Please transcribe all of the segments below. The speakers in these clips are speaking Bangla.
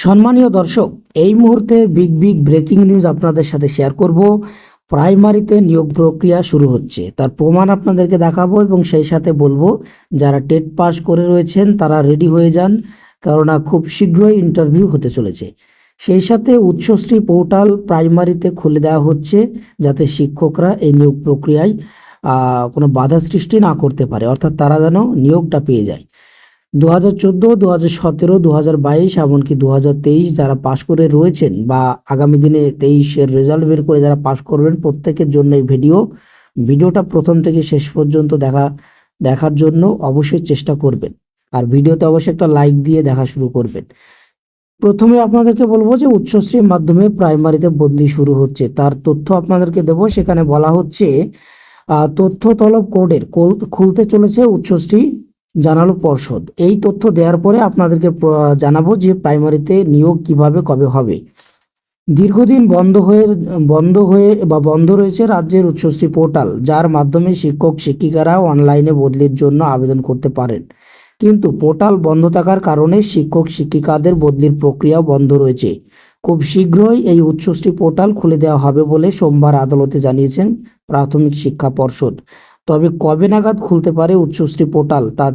সম্মানীয় দর্শক, এই মুহূর্তে বিগ বিগ ব্রেকিং নিউজ আপনাদের সাথে শেয়ার করব। প্রাইমারিতে নিয়োগ প্রক্রিয়া শুরু হচ্ছে। তার প্রমাণ আপনাদেরকে দেখাবো এবং সেই সাথে বলব, যারা টেট পাস করে রয়েছেন, তারা রেডি হয়ে যান, কেননা খুব শীঘ্রই ইন্টারভিউ হতে চলেছে। সেই সাথে উচ্চশ্রী পোর্টাল প্রাইমারিতে খুলে দেওয়া হচ্ছে, যাতে শিক্ষকরা এই নিয়োগ প্রক্রিয়ায় কোনো বাধা সৃষ্টি না করতে পারে। অর্থাৎ তারা যেন নিয়োগটা পেয়ে যায়। দু হাজার চোদ্দ দু হাজার সতেরো দু হাজার বাইশ এমনকি দু হাজার তেইশ যারা পাশ করে রয়েছেন বা আগামী দিনে তেইশের রেজাল্ট বের করে যারা পাশ করবেন প্রত্যেকের জন্য এই ভিডিও ভিডিওটা প্রথম থেকে শেষ পর্যন্ত দেখা, দেখার জন্য অবশ্যই চেষ্টা করবেন। আর ভিডিওতে অবশ্যই একটা লাইক দিয়ে দেখা শুরু করবেন। প্রথমে আপনাদেরকে বলব যে উচ্চশ্রীর মাধ্যমে প্রাইমারিতে বদলি শুরু হচ্ছে। তার তথ্য আপনাদেরকে দেব। সেখানে বলা হচ্ছে তথ্য তলব কোডের খুলতে চলেছে উচ্চশ্রী জানালো পর্ষদ। এই তথ্য দেওয়ার পরে আপনাদেরকে জানাব যে প্রাইমারিতে নিয়োগ কীভাবে, কবে হবে। দীর্ঘদিন বন্ধ হয়ে বন্ধ হয়ে বা বন্ধ রয়েছে রাজ্যের উচ্চশ্রী পোর্টাল, যার মাধ্যমে শিক্ষক শিক্ষিকারা অনলাইনে বদলির জন্য আবেদন করতে পারেন। কিন্তু পোর্টাল বন্ধ থাকার কারণে শিক্ষক, শিক্ষিকাদের বদলির প্রক্রিয়াও বন্ধ রয়েছে। খুব শীঘ্রই এই উচ্চশ্রী পোর্টাল খুলে দেওয়া হবে বলে সোমবার আদালতে জানিয়েছেন প্রাথমিক শিক্ষা পর্ষদ। তবে কবে নাগাদ খুলতে পারে উচ্চশ্রী পোর্টাল? তা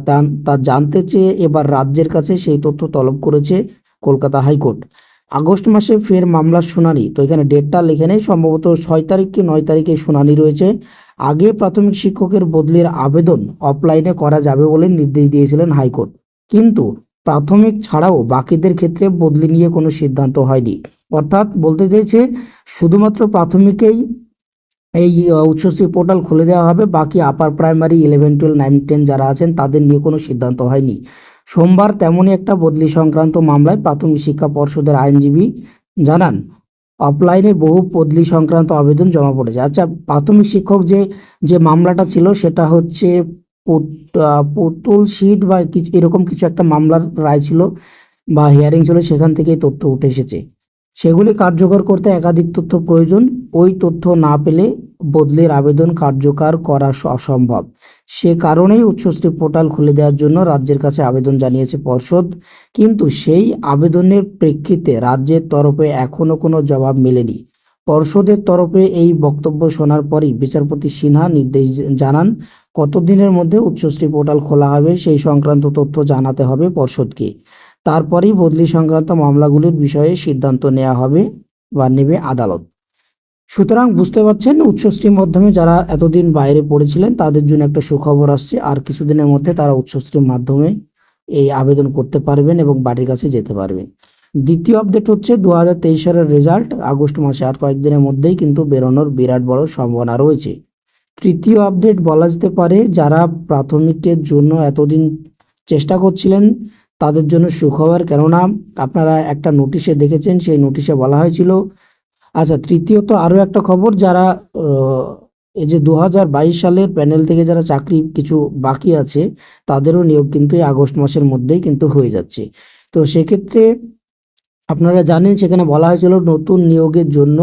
তা জানতে চেয়ে এবার রাজ্যের কাছে সেই তথ্য তলব করেছে কলকাতা হাইকোর্ট। আগস্ট মাসে ফের মামলার শুনানি। তো এখানে ডেটটা লিখে নেই। সম্ভবত ছয় তারিখ কি নয় তারিখে শুনানি রয়েছে। আগে প্রাথমিক শিক্ষকের বদলির আবেদন অফলাইনে করা যাবে বলে নির্দেশ দিয়েছিলেন হাইকোর্ট। কিন্তু প্রাথমিক ছাড়াও বাকিদের ক্ষেত্রে বদলি নিয়ে কোনো সিদ্ধান্ত হয়নি। অর্থাৎ বলতে চাইছে, শুধুমাত্র প্রাথমিকেই এই উচ্চশ্রী পোর্টাল খুলে দেওয়া হবে। বাকি upper primary eleven twelve nine ten যারা আছেন, তাদের নিয়ে কোনো সিদ্ধান্ত হয়নি। সোমবার তেমনই একটা বদলি সংক্রান্ত মামলায় প্রাথমিক শিক্ষা পর্ষদের আইনজীবী জানান অফলাইনে বহু বদলি সংক্রান্ত আবেদন জমা পড়েছে। আচ্ছা প্রাথমিক শিক্ষক যে যে মামলাটা ছিল, সেটা হচ্ছে পুত- পুতুল সিট বা কিছু এরকম কিছু একটা মামলার রায় ছিল বা হিয়ারিং ছিল, সেখান থেকেই তথ্য উঠে এসেছে। সেগুলি কার্যকর করতে একাধিক তথ্য প্রয়োজন। ওই তথ্য না পেলে বদলির আবেদন কার্যকর করা অসম্ভব। সে কারণেই উচ্চশ্রী পোর্টাল খুলে দেওয়ার জন্য রাজ্যের কাছে আবেদন জানিয়েছে পর্ষদ। কিন্তু সেই আবেদনের প্রেক্ষিতে রাজ্যের তরফে এখনও কোনো জবাব মেলেনি। পর্ষদের তরফে এই বক্তব্য শোনার পরই বিচারপতি সিনহা নির্দেশ জানান, কতদিনের মধ্যে উচ্চশ্রী পোর্টাল খোলা হবে সেই সংক্রান্ত তথ্য জানাতে হবে পর্ষদকে। তারপরেই বদলি সংক্রান্ত মামলাগুলির বিষয়ে সিদ্ধান্ত নেওয়া হবে বা নেবে আদালত। সুতরাং বুঝতে পারছেন, উচ্চশ্রীর মাধ্যমে যারা এতদিন বাইরে পড়েছিলেন, তাদের জন্য একটা সুখবর আসছে। আর কিছুদিনের মধ্যে তারা উচ্চশ্রীর মাধ্যমে এই আবেদন করতে পারবেন এবং বাড়ির কাছে যেতে পারবেন। দ্বিতীয় আপডেট হচ্ছে দু হাজার তেইশ সালের রেজাল্ট আগস্ট মাসে আর কয়েকদিনের মধ্যেই কিন্তু বেরোনোর বিরাট বড় সম্ভাবনা রয়েছে। তৃতীয় আপডেট বলা যেতে পারে, যারা প্রাথমিকের জন্য এতদিন চেষ্টা করছিলেন তাদের জন্য সুখবর। কেননা আপনারা একটা নোটিশে দেখেছেন, সেই নোটিশে বলা হয়েছিল। আচ্ছা তৃতীয়ত আরও একটা খবর, যারা এই যে দু হাজার বাইশ সালের প্যানেল থেকে যারা চাকরি কিছু বাকি আছে, তাদেরও নিয়োগ কিন্তু এই আগস্ট মাসের মধ্যেই কিন্তু হয়ে যাচ্ছে। তো সেক্ষেত্রে আপনারা জানেন, সেখানে বলা হয়েছিল নতুন নিয়োগের জন্য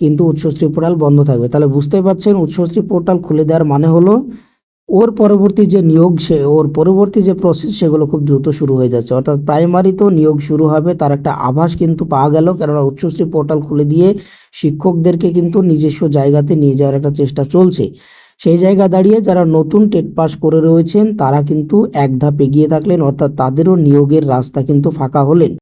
কিন্তু উচ্চশ্রী পোর্টাল বন্ধ থাকবে। তাহলে বুঝতেই পারছেন উচ্চশ্রী পোর্টাল খুলে দেওয়ার মানে হলো ওর পরবর্তী যে নিয়োগ সে, ওর পরবর্তী যে প্রসেস সেগুলো খুব দ্রুত শুরু হয়ে যাচ্ছে। অর্থাৎ প্রাইমারিতেও নিয়োগ শুরু হবে, তার একটা আভাস কিন্তু পাওয়া গেল। কেননা উচ্চশ্রী পোর্টাল খুলে দিয়ে শিক্ষকদেরকে কিন্তু নিজস্ব জায়গাতে নিয়ে যাওয়ার একটা চেষ্টা চলছে। সেই জায়গা দাঁড়িয়ে যারা নতুন টেট পাস করে রয়েছেন, তারা কিন্তু এক ধাপ এগিয়ে থাকলেন, অর্থাৎ তাদেরও নিয়োগের রাস্তা কিন্তু ফাঁকা হলেন।